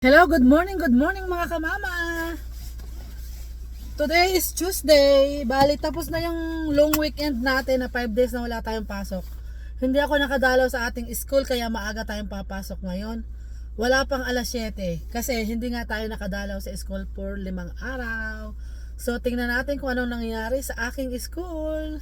Hello, good morning, good morning mga kamama. Today is Tuesday. Bali, tapos na yung long weekend natin na 5 days na wala tayong pasok. Hindi ako nakadalaw sa ating school kaya maaga tayong papasok ngayon. Wala pang alas 7 kasi hindi nga tayo nakadalaw sa school for limang araw. So, tingnan natin kung anong nangyayari sa aking school.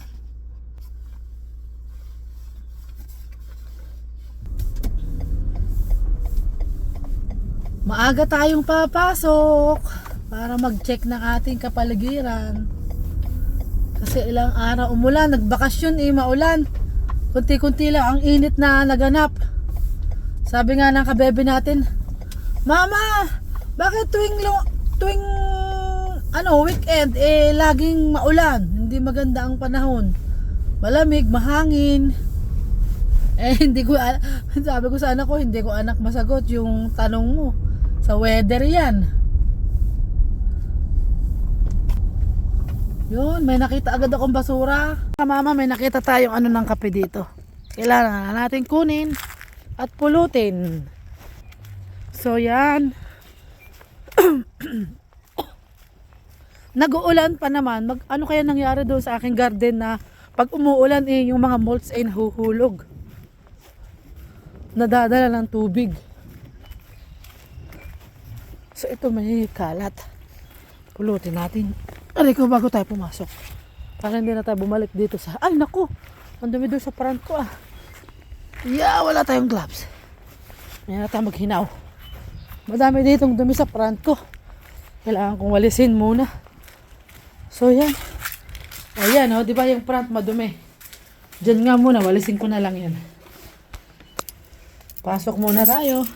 Maaga tayong papasok para mag-check ng ating kapaligiran. Kasi ilang araw umulan, nagbakasyon eh, maulan. Kunti-kunti lang ang init na naganap. Sabi nga ng kabebe natin, Mama, bakit tuwing tuwing ano weekend eh laging maulan, hindi maganda ang panahon. Malamig, mahangin. Eh hindi ko sabi ko sa anak ko, hindi ko anak masagot yung tanong mo. Sa weather 'yan. Yun, may nakita agad akong basura. Mama, may nakita tayong ano ng kape dito. Kailangan na natin kunin at pulutin. So, yan. Nag-uulan pa naman. Mag, ano kaya nangyari doon sa aking garden na pag umuulan eh, yung mga molds ay nahuhulog. Nadadala ng tubig. So, ito may kalat. Pulutin natin. Aray ko bago tayo pumasok. Para hindi na tayo bumalik dito sa... Ay, naku! Ang dumi doon sa front ko ah. Yeah, wala tayong gloves. Hindi na tayo maghinaw. Madami ditong dumi sa front ko. Kailangan kong walisin muna. So, yan. Ayan, oh, di ba yung front madumi? Diyan nga muna, walisin ko na lang yan. Pasok muna tayo.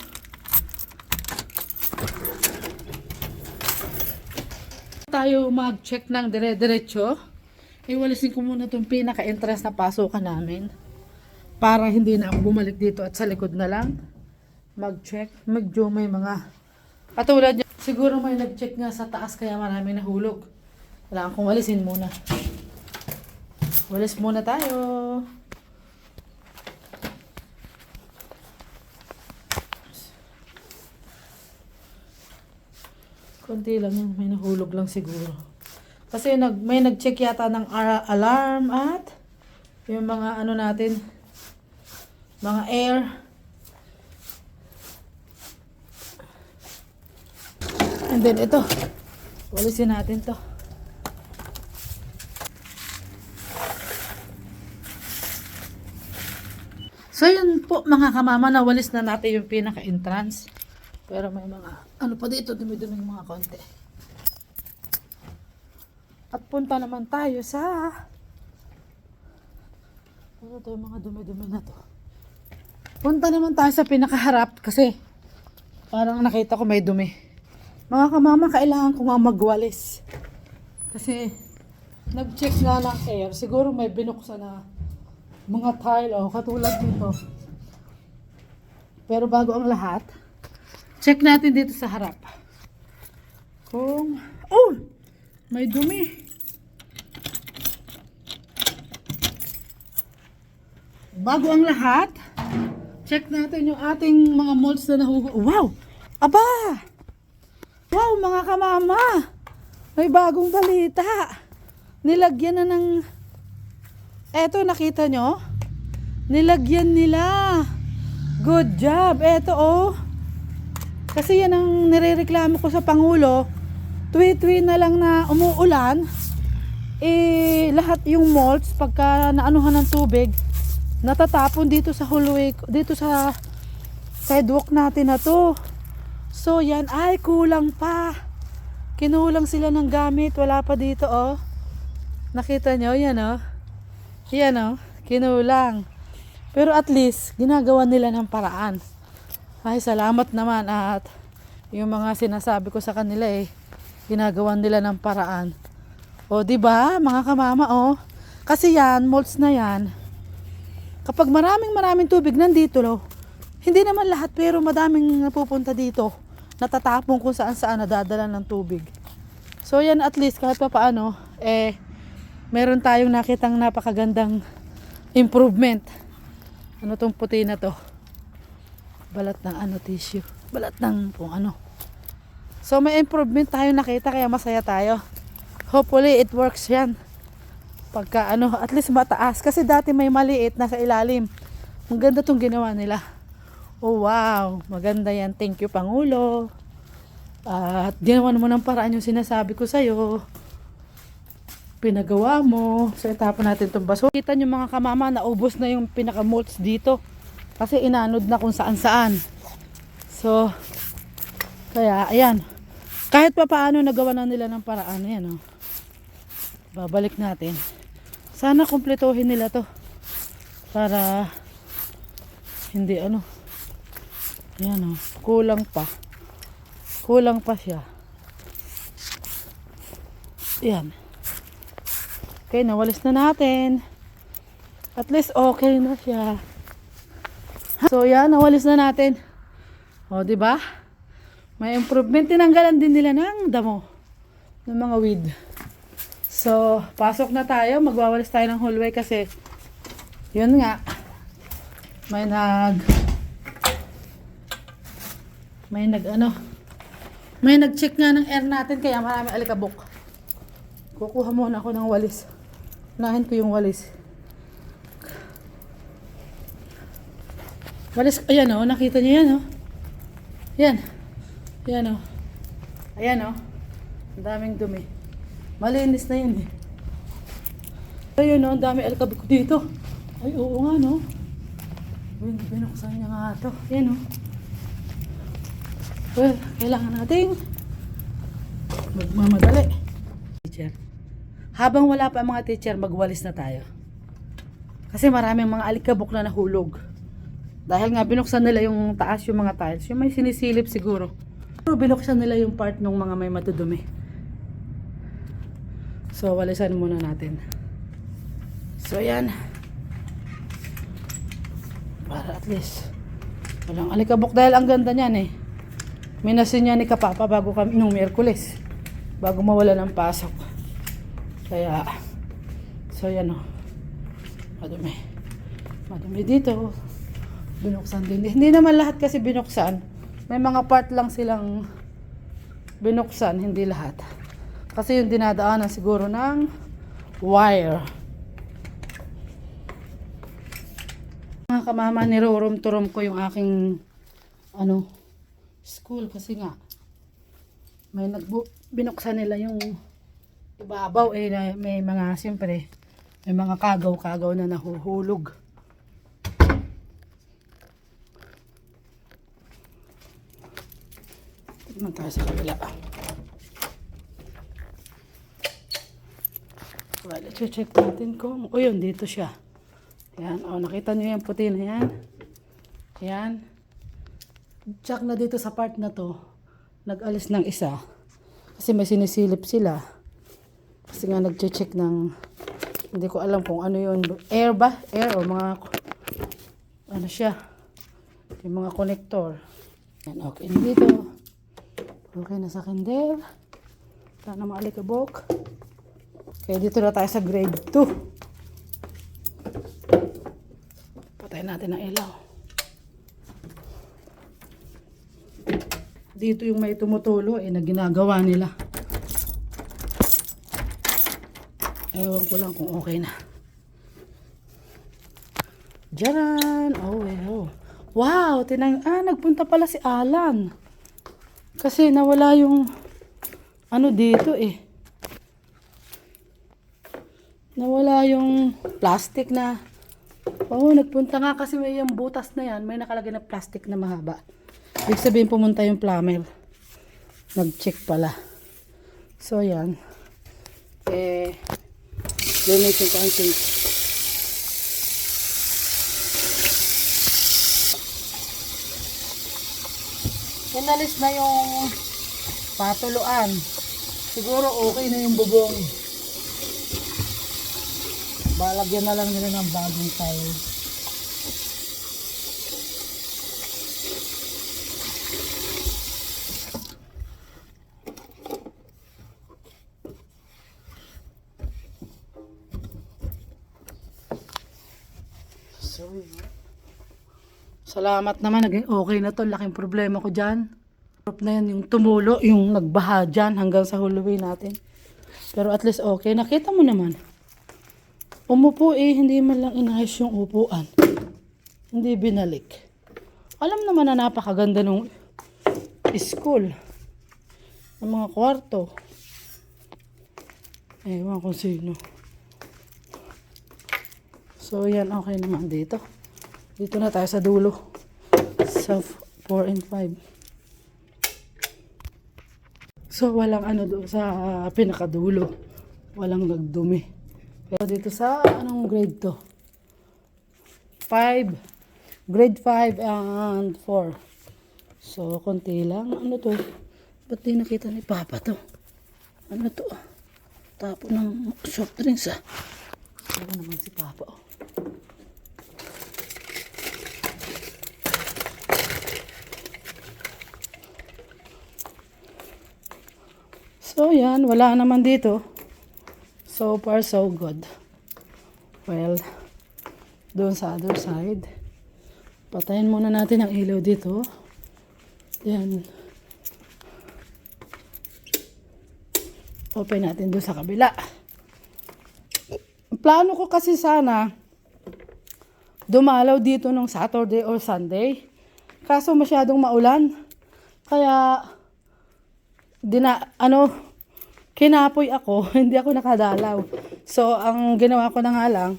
Tayo mag-check ng dire-diretso, iwalisin ko muna itong pinaka-entrance na pasukan namin para hindi na ako bumalik dito at sa likod na lang mag-check. Medyo may mga katulad niya. Siguro may nag-check nga sa taas kaya maraming nahulog. Kailangan kong walisin muna. Walis muna tayo. Konti lang yun. May nahulog lang siguro. Kasi nag, may nag-check yata ng alarm at yung mga ano natin, mga air. And then ito, walisin natin to. So yun po mga kamama, nawalis na natin yung pinaka-entrance. Pero may mga, ano pa dito, dumi-dumi yung mga konti. At punta naman tayo sa, ano to yung mga dumi-dumi na to. Punta naman tayo sa pinakaharap kasi parang nakita ko may dumi. Mga kamama, kailangan ko nga magwalis. Kasi nag-check nga ng air. Siguro may binuksan na mga tile o katulad nito. Pero bago ang lahat, check natin dito sa harap. Kung, oh, may dumi. Bago ang lahat, check natin yung ating mga molds na nahuhulog. Wow! Aba! Wow, mga kamama! May bagong balita. Nilagyan na ng... Eto, nakita nyo? Nilagyan nila. Good job. Eto, oh. Kasi yan ang nirereklamo ko sa Pangulo. Twi-twi na lang na umuulan. Eh, lahat yung molds, pagka naanuhan ng tubig, natatapon dito sa hallway, dito sa sidewalk natin na to. So, yan ay kulang pa. Kinulang sila ng gamit. Wala pa dito, oh. Nakita nyo? Yan, oh. Yan, oh. Kinulang. Pero at least, ginagawa nila ng paraan. Ay, salamat naman at yung mga sinasabi ko sa kanila eh, ginagawa nila ng paraan. O, di ba, mga kamama, oh. Kasi yan, molds na yan. Kapag maraming maraming tubig nandito, lo, hindi naman lahat pero madaming napupunta dito. Natatapong kung saan saan nadadala ng tubig. So yan at least kahit pa paano, eh, meron tayong nakitang napakagandang improvement. Ano tong puti na to? Balat ng ano tissue. Balat ng kung ano. So may improvement tayo nakita kaya masaya tayo. Hopefully it works yan. Pagka ano, at least mataas. Kasi dati may maliit nasa ilalim. Ang ganda tong ginawa nila. Oh wow, maganda yan. Thank you Pangulo. At ginawa mo ng paraan yung sinasabi ko sa'yo. Pinagawa mo. So itapon natin itong baso. Kita nyo mga kamama, naubos na yung pinaka-molds dito. Kasi inanod na kung saan saan. So, kaya ayan. Kahit pa paano nagawa na nila ng paraan. Ayan oh. Babalik natin. Sana kumpletuhin nila to. Para hindi ano. Ayan oh. Kulang pa. Kulang pa siya. Ayan. Okay, nawalis na natin. At least okay na siya. So yan, nawalis na natin. O, di ba? May improvement. Tinanggalan din nila ng damo. Ng mga weed. So, pasok na tayo. Magwawalis tayo ng hallway kasi yun nga. May nag may nag ano may nag-check nga ng air natin kaya marami alikabok. Kukuha muna ako ng walis. Unahin ko yung walis. Walis, ayan o, nakita niyo yan o. Yan. Yan o. Ayan o. Ang daming dumi. Malinis na yun eh. Ayun o, ang dami alikabok dito. Ay, oo nga no. Bin, binuksan niya nga ito. Yan o. Well, kailangan nating magmamadali. Teacher. Habang wala pa mga teacher, magwalis na tayo. Kasi maraming mga alikabok na nahulog. Dahil nga binuksan nila yung taas yung mga tiles. Yung may sinisilip siguro. Pero binuksan nila yung part ng mga may matudumi. So, walisan muna natin. So, yan. Para at least walang alikabok dahil ang ganda niyan eh. Minasin niya ni Kapapa bago kami nung Miyerkules. Bago mawala ng pasok. Kaya, so yan o. Madumi. Madumi dito. Binuksan din. Hindi naman lahat kasi binuksan. May mga part lang silang binuksan, hindi lahat. Kasi yung dinadaanan siguro ng wire. Mga kamama, nirorom-turom ko yung aking ano, school kasi nga may nagbu binuksan nila yung ibabaw eh may mga siyempre may mga kagaw-kagaw na nahuhulog. Tignan tayo sa kabila. Well, check natin kung... O yun, dito siya. Yan. O, nakita niyo yung puti na yan? Yan. Check na dito sa part na to. Nag-alis ng isa. Kasi may sinisilip sila. Kasi nga nag-check ng... Hindi ko alam kung ano yun. Air ba? Air o mga... Ano siya? Yung mga connector. Yan, okay dito. Okay na sa kinder. Wala na maalikabok. Okay, dito na tayo sa grade 2. Patayin natin ang ilaw. Dito yung may tumutulo eh, na ginagawa nila. Ewan ko lang kung okay na. Diyan! Oh, well. Wow! Tinang ah, nagpunta pala si Alan. Kasi nawala yung ano dito eh. Nawala yung plastic na Oo, nagpunta nga kasi may yung butas na yan, may nakalagay na plastic na mahaba. Ibig sabihin pumunta yung plumber. Nag-check pala. So, yan. Eh, linisin ko ang sink. Inalis na yung patuluan. Siguro okay na yung bubong. Balagyan na lang nila ng bagong tile. Salamat naman. Naging okay na to. Laking problema ko dyan. Sarap na yan yung tumulo, yung nagbaha dyan hanggang sa huluwi natin. Pero at least okay. Nakita mo naman. Umupo eh, hindi man lang inayos yung upuan. Hindi binalik. Alam naman na napakaganda nung school. Ang mga kwarto. Ewan kung sino. So, yan okay naman dito. Dito na tayo sa dulo. Sa 4 and 5. So, walang ano doon sa pinakadulo. Walang nagdumi. Pero dito sa, anong grade to? 5. Grade 5 and 4. So, konti lang. Ano to? Ba't di nakita ni Papa to? Ano to? Tapo ng soft drinks ah. Ano naman si Papa oh. So yan, wala naman dito. So far so good. Well, doon sa other side. Patayin muna natin ang ilaw dito. Yan. Open natin doon sa kabila. Plano ko kasi sana dumalaw dito nung Saturday or Sunday. Kaso masyadong maulan. Kaya dina ano kinapoy ako, hindi ako nakadalaw. So ang ginawa ko na nga lang,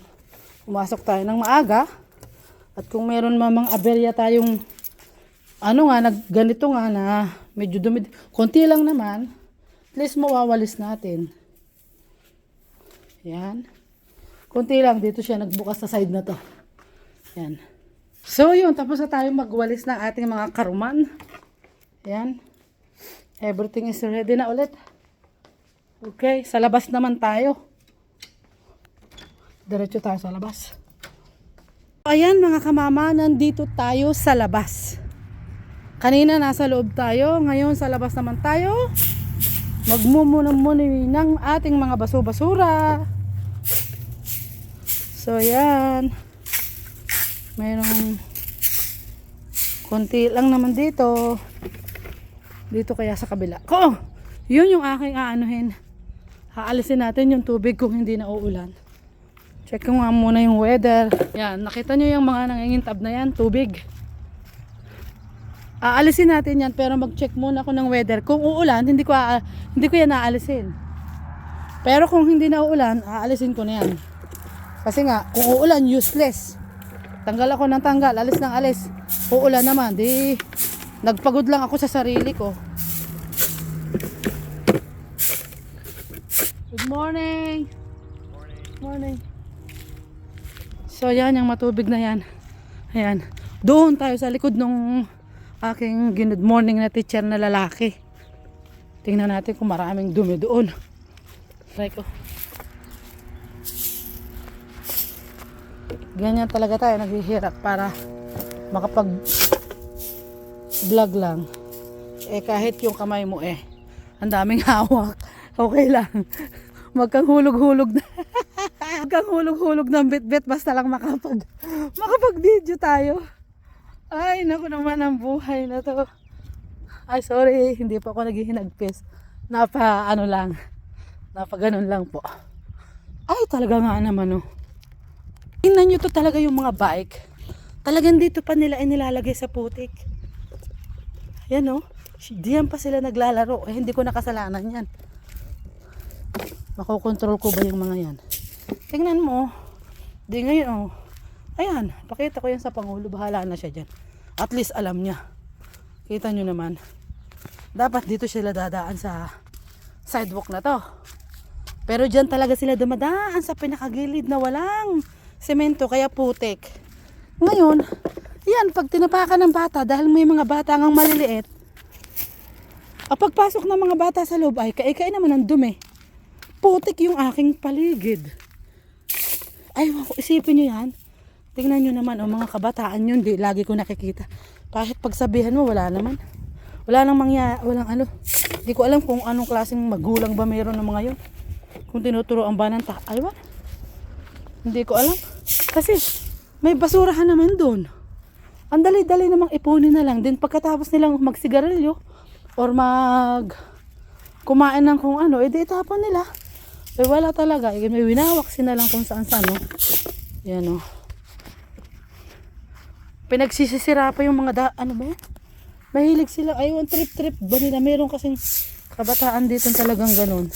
pumasok tayo ng maaga. At kung meron mamang aberya tayong ano nga, nag, ganito nga na medyo dumi, konti lang naman, at least mawawalis natin. Yan. Konti lang, dito siya nagbukas sa side na to. Yan. So yun, tapos na tayo magwalis ng ating mga karuman. Yan. Everything is ready na ulit. Okay, sa labas naman tayo. Diretso tayo sa labas. Ayan mga kamama, nandito tayo sa labas. Kanina nasa loob tayo, ngayon sa labas naman tayo. Magmumuni ng ating mga baso-basura. So yan. Mayroong konti lang naman dito. Dito kaya sa kabila. Ko! Yun yung aking aanuhin. Haalisin natin yung tubig kung hindi na uulan. Check ko nga muna yung weather. Yan, nakita nyo yung mga nangingintab na yan, tubig. Aalisin natin yan pero mag-check muna ako ng weather. Kung uulan, hindi ko, hindi ko yan aalisin. Pero kung hindi na uulan, aalisin ko na yan. Kasi nga, kung uulan, useless. Tanggal ako ng tanggal, alis ng alis. Uulan naman, di nagpagod lang ako sa sarili ko. Good morning. Morning. So yan, yung matubig na yan. Ayan. Doon tayo sa likod nung aking good morning na teacher na lalaki. Tingnan natin kung maraming dumi doon. Like, oh. Ganyan talaga tayo naghihirap para makapag vlog lang. Eh kahit yung kamay mo eh, ang daming hawak. Okay lang. Magkang hulog-hulog na. Magkang hulog-hulog ng bit-bit basta lang makapag makapag-video tayo. Ay, naku naman ang buhay na to. Ay, sorry, hindi pa ako naghihinagpis. Napa, ano lang, napa ganun lang po. Ay, talaga nga naman, oh. Tingnan nyo to talaga yung mga bike. Talagang dito pa nila inilalagay sa putik. Yan, oh. Diyan pa sila naglalaro. Eh, hindi ko nakasalanan yan. Makokontrol ko ba yung mga yan? Tingnan mo. oh. Di ngayon, oh. Ayan, pakita ko yan sa Pangulo. Bahala na siya dyan. At least alam niya. Kita nyo naman. Dapat dito sila dadaan sa sidewalk na to. Pero dyan talaga sila dumadaan sa pinakagilid na walang semento kaya putik. Ngayon, yan, pag tinapakan ng bata dahil may mga bata ngang maliliit, ang pagpasok ng mga bata sa loob ay kaikai naman ang dumi. Putik yung aking paligid. Ay, isipin nyo yan. Tingnan nyo naman, o mga kabataan yun, di, lagi ko nakikita. Kahit pagsabihan mo, wala naman. Wala nang mangya, walang ano. Di ko alam kung anong klaseng magulang ba mayroon ng mga yun. Kung tinuturoan ba ng ta... Ay, wala. Hindi ko alam. Kasi, may basurahan naman doon. Ang dali-dali namang ipunin na lang. Din pagkatapos nilang magsigarilyo, or mag kumain ng kung ano, edi itapon nila. Eh wala talaga, eh, may winawak sila lang kung saan saan, no? Yan, no? Pinagsisisira pa yung mga da, ano ba? Mahilig sila, aywan trip-trip ba nila? Meron kasing kabataan dito talagang ganun.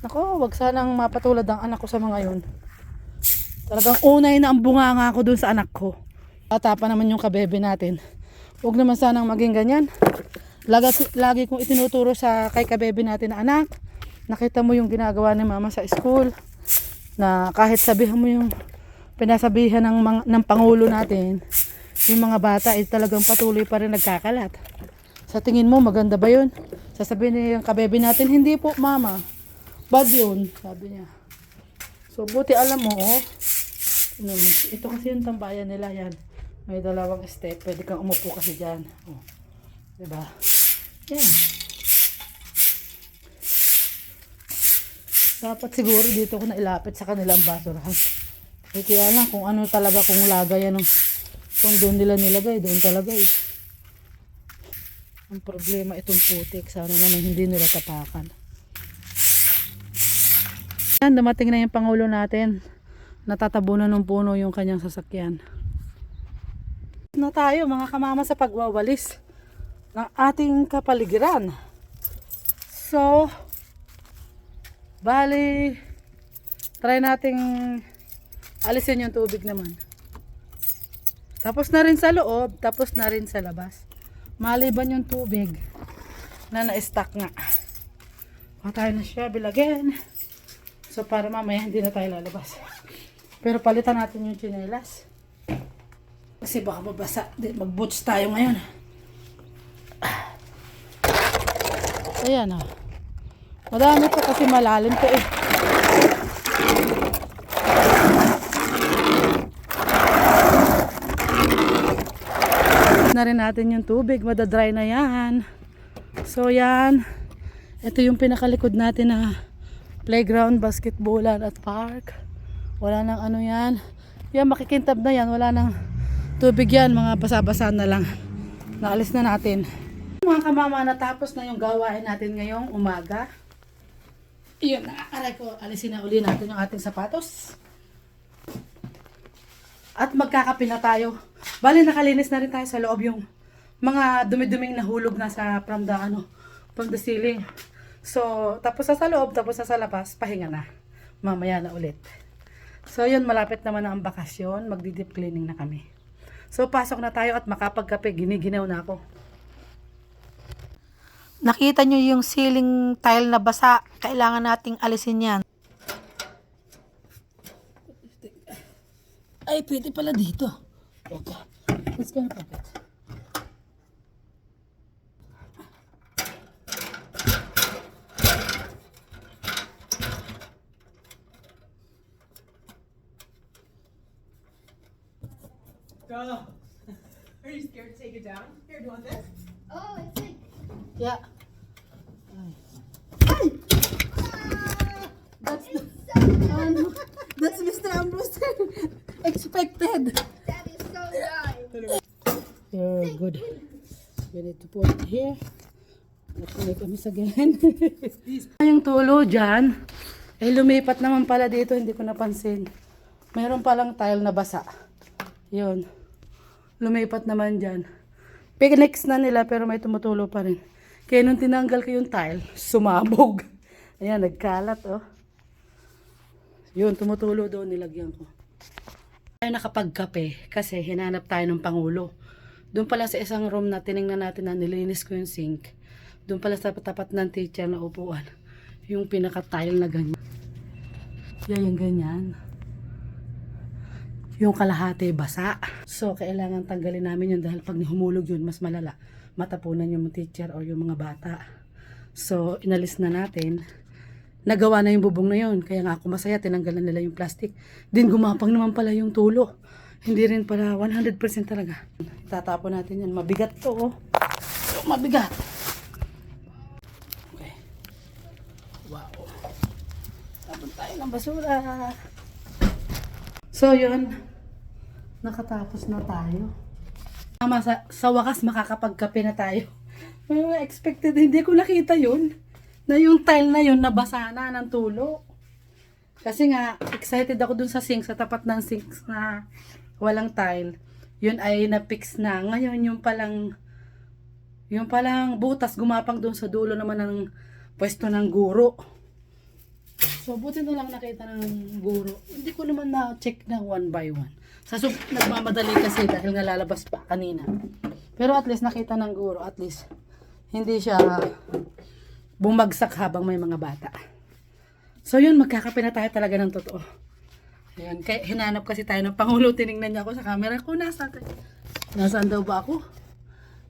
Nako, wag sanang mapatulad ang anak ko sa mga yun. Talagang unay na ang bunganga ko dun sa anak ko. Bata pa naman yung kabebe natin. Huwag naman sanang maging ganyan. Lagi, lagi kong itinuturo sa kay kabebe natin na anak. Nakita mo yung ginagawa ni mama sa school. Na kahit sabihan mo yung pinasabihan ng, mga, ng pangulo natin, yung mga bata ay talagang patuloy pa rin nagkakalat. Sa tingin mo, maganda ba yun? Sasabihin niya yung kabebe natin, hindi po mama. Bad yun, sabi niya. So, buti alam mo, oh. Ano ito kasi yung tambayan nila, yan. May dalawang step, pwede kang umupo kasi dyan. Oh. Diba? Yan. Dapat siguro dito ko na ilapit sa kanilang basurahan. Eh, kaya lang kung ano talaga, kung lagay yan, kung doon nila nilagay, doon talaga eh. Ang problema itong putik, sana naman hindi nila tapakan. Yan, dumating na yung pangulo natin. Natatabunan ng puno yung kanyang sasakyan. Na tayo mga kamama sa pagwawalis ng ating kapaligiran. So, bali, try nating alisin yung tubig naman. Tapos na rin sa loob, tapos na rin sa labas. Maliban yung tubig na na-stack nga. Kuha tayo na siya, bilagyan. So para mamaya hindi na tayo lalabas. Pero palitan natin yung chinelas. Kasi baka mabasa. Mag-boots tayo ngayon. Ayan o. Madami to kasi malalim to eh. na rin natin yung tubig. Madadry na yan. So yan. Ito yung pinakalikod natin na playground, basketballan at park. Wala nang ano yan. Yan makikintab na yan. Wala nang tubig yan. Mga basa-basa na lang. Naalis na natin. Mga kamama, natapos na yung gawain natin ngayong umaga. Na. Aray ko, alisin na uli natin yung ating sapatos. At magkakape na tayo. Bali, nakalinis na rin tayo sa loob yung mga dumi-duming nahulog na sa from the, ano, from the ceiling. So, tapos sa loob, tapos sa labas, pahinga na. Mamaya na ulit. So, yun, malapit naman na ang bakasyon. Magdi-deep cleaning na kami. So, pasok na tayo at makapagkape. Giniginaw na ako. Nakita nyo yung ceiling tile na basa. Kailangan nating alisin yan. Ay, pwede pala dito. Okay. Let's go na pocket. Go. Are you scared to take it down? Here, do you want this? Oh, it's like Yeah. That's the, so ano, that's Mr. Ambrose. Expected. that is so nice. You're good. You need to put it here. Nakulit kami sa ganyan. yung tulo dyan, eh lumipat naman pala dito, hindi ko napansin. Meron palang tile na basa. Yun. Lumipat naman dyan. Picnics na nila pero may tumutulo pa rin. Kaya nung tinanggal ko yung tile, sumabog. Ayan, nagkalat oh. Yun, tumutulo doon, nilagyan ko. Tayo nakapagkape kasi hinanap tayo ng pangulo. Doon pala sa isang room na tiningnan natin na nilinis ko yung sink. Doon pala sa tapat ng teacher na upuan. Yung pinaka-tile na ganyan. Yan yung ganyan. Yung kalahati basa. So, kailangan tanggalin namin yun dahil pag humulog yun, mas malala. Matapunan yung teacher or yung mga bata. So, inalis na natin. Nagawa na yung bubong na yun. Kaya nga ako masaya, tinanggalan nila yung plastic. Din gumapang naman pala yung tulo. Hindi rin pala 100% talaga. Tatapon natin yan. Mabigat to, oh. Mabigat. Okay. Wow. Tapon tayo ng basura. So, yun. Nakatapos na tayo. Tama, sa, sa wakas makakapagkape na tayo. Well, expected, hindi ko nakita yun. Na yung tile na yun, nabasa na ng tulo. Kasi nga, excited ako dun sa sink, sa tapat ng sink na walang tile. Yun ay na-fix na. Ngayon, yung palang, yung palang butas, gumapang dun sa dulo naman ng pwesto ng guro. So, buti na lang nakita ng guro. Hindi ko naman na-check ng one by one. Sa sub, nagmamadali kasi dahil nga lalabas pa kanina. Pero at least nakita ng guro, at least hindi siya bumagsak habang may mga bata. So yun, magkakape na tayo talaga ng totoo. Ayan, kaya hinanap kasi tayo ng Pangulo, tinignan niya ako sa camera ko, nasa, nasaan daw ba ako?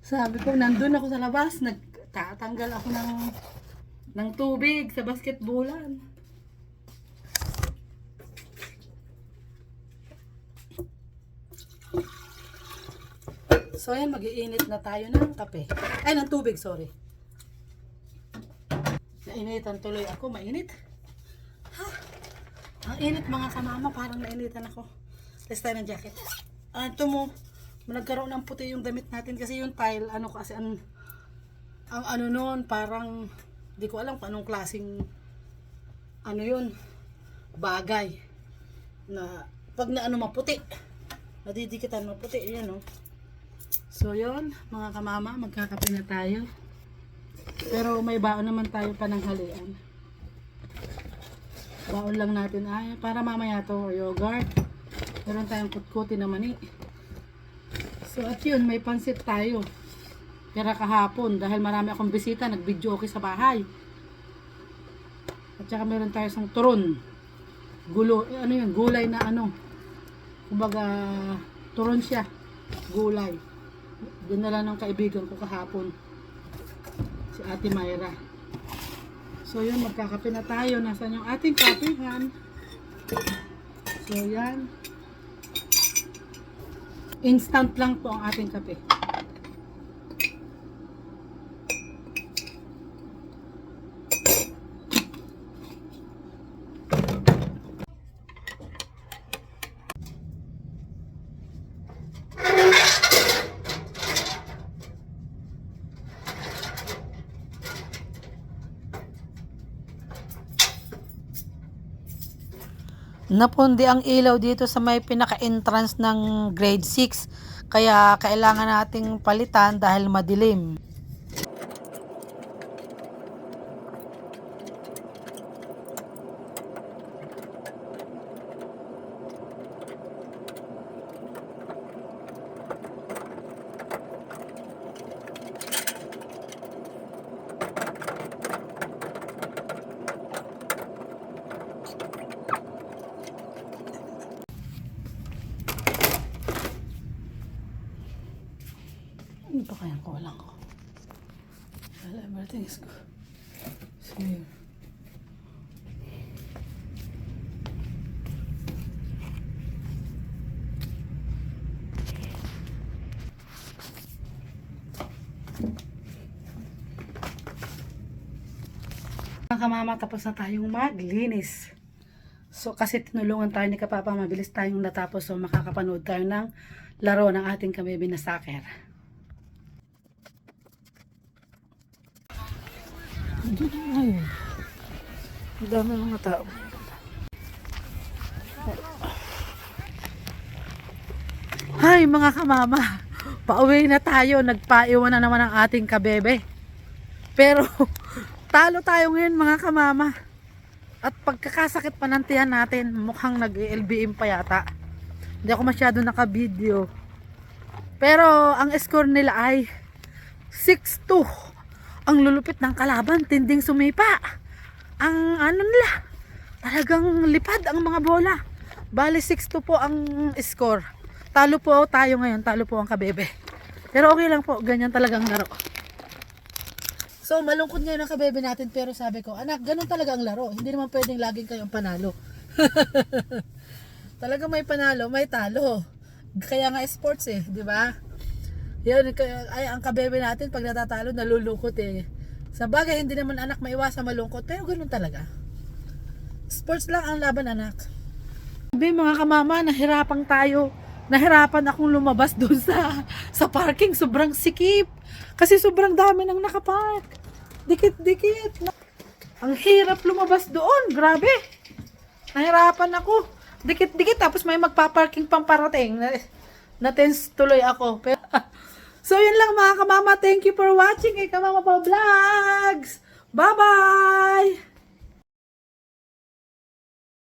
Sabi ko, nandun ako sa labas, nagtatanggal ako ng, ng tubig sa basketballan. So ayan, mag-iinit na tayo ng kape. Ay, ng tubig, sorry. Nainitan tuloy ako, mainit. Ha? Ang init mga kamama, parang nainitan ako. Test tayo ng jacket. Ah, ito mo, nagkaroon ng puti yung damit natin kasi yung tile, ano kasi, ang, ang ano noon, parang, di ko alam kung anong klaseng, ano yun, bagay. Na, pag na ano maputi, nadidikitan maputi, yan oh. So yun, mga kamama, magkakape na tayo. Pero may baon naman tayo pananghalian. Baon lang natin ay para mamaya to yogurt. Meron tayong kutkuti na mani. So at yun, may pansit tayo. Kaya kahapon, dahil marami akong bisita, nag-video okay sa bahay. At saka meron tayo isang turon. Gulo, eh, ano yun, gulay na ano. Kumbaga, turon siya. Gulay. Dinala ng kaibigan ko kahapon. Si Ate Mayra. So yun, magkakape na tayo. Nasaan yung ating kapehan? So yan. Instant lang po ang ating kape. Napundi ang ilaw dito sa may pinaka-entrance ng grade 6. Kaya kailangan nating palitan dahil madilim. Ano ba kayang kulang ko? Is good. So. Mga kamama, tapos na tayong maglinis. So, kasi tinulungan tayo ni Kapapa, mabilis tayong natapos. So, makakapanood tayo ng laro ng ating kamibi na soccer. Ay, ang dami mga tao. Hi mga kamama, pauwi na tayo, nagpaiwan na naman ang ating kabebe. Pero talo tayo ngayon mga kamama. At pagkakasakit pa ng tiyan natin, mukhang nag-LBM pa yata. Hindi ako masyado naka-video. Pero ang score nila ay 6-2. Ang lulupit ng kalaban, tinding sumipa. Ang ano nila, talagang lipad ang mga bola. Bali 6-2 po ang score. Talo po tayo ngayon, talo po ang kabebe. Pero okay lang po, ganyan talagang laro. So, malungkot ngayon ang kabebe natin pero sabi ko, anak, ganun talaga ang laro. Hindi naman pwedeng laging kayong panalo. talaga may panalo, may talo. Kaya nga sports eh, di ba? Yan, ay, ang kabebe natin pag natatalo, nalulungkot eh. Sa bagay, hindi naman anak maiwasan malungkot, pero ganun talaga. Sports lang ang laban anak. Sabi mga kamama, nahirapang tayo nahirapan akong lumabas doon sa sa parking. Sobrang sikip. Kasi sobrang dami nang nakapark. Dikit-dikit. Ang hirap lumabas doon. Grabe. Nahirapan ako. Dikit-dikit. Tapos may magpaparking pang parating. Na, na-tense tuloy ako. Pero, so, yun lang mga kamama. Thank you for watching kay Kamama Pa Vlogs. Bye-bye!